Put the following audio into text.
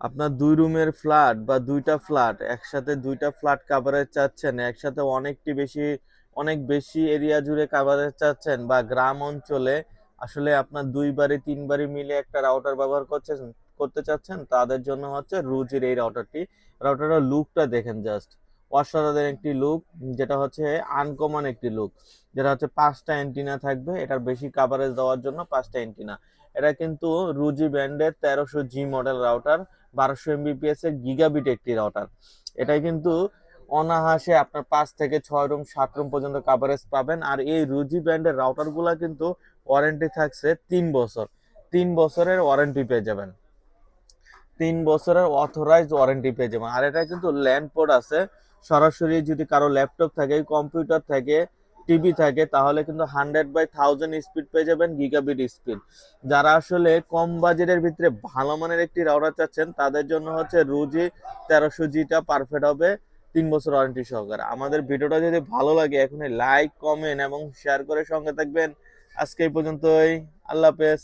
আপনার দুই রুমের ফ্ল্যাট বা দুইটা ফ্ল্যাট, একসাথে দুইটা ফ্ল্যাট কাভারেজ চাচ্ছেন, একসাথে অনেকটি বেশি, অনেক বেশি এরিয়া জুড়ে কাভারেজ চাচ্ছেন বা গ্রাম অঞ্চলে আসলে আপনার দুই বাড়ি, তিন বাড়ি মিলে একটা রাউটার ব্যবহার করছেন, করতে চাচ্ছেন, তাদের জন্য হচ্ছে রুজির এই রাউটারটি রাউটারের লুকটা দেখেন জাস্ট অসাধারণ একটি লুক যেটা হচ্ছে আনকমন একটি লুক যেটা হচ্ছে পাঁচটা অ্যান্টিনা থাকবে, এটার বেশি কাভারেজ দেওয়ার জন্য পাঁচটা অ্যান্টিনা এটা কিন্তু রুজি ব্র্যান্ডের তেরোশো জি মডেল রাউটার বারোশো এমবিপিএস এর গিগাবিট একটি রাউটার এটাই কিন্তু অনাহাসে আপনার পাঁচ থেকে ছয় রুম সাত রুম পর্যন্ত কাভারেজ পাবেন। আর এই রুজি ব্র্যান্ডের রাউটারগুলো কিন্তু ওয়ারেন্টি থাকছে তিন বছর। তিন বছরের ওয়ারেন্টি পেয়ে যাবেন। তিন বছরের অথরাইজড ওয়ারেন্টি পেয়ে যাবেন। আর এটা কিন্তু ল্যান্ড পোর্ট আছে। সরাসরি যদি কারও ল্যাপটপ থাকে কম্পিউটার থাকে টিভি থাকে, তাহলে কিন্তু হান্ড্রেড বাই থাউজেন্ড স্পিড পেয়ে যাবেন গিগাবিট স্পিড যারা আসলে কম বাজেটের ভিতরে ভালো মানের একটি রাউটার চাচ্ছেন, তাদের জন্য হচ্ছে রুজি তেরোশো জিটা পারফেক্ট হবে তিন বছর ওয়ারেন্টি সহকারে। আমাদের ভিডিওটা যদি ভালো লাগে এখন লাইক কমেন্ট এবং শেয়ার করে সঙ্গে থাকবেন। আজকে এই পর্যন্তই। আল্লাহ হাফেজ।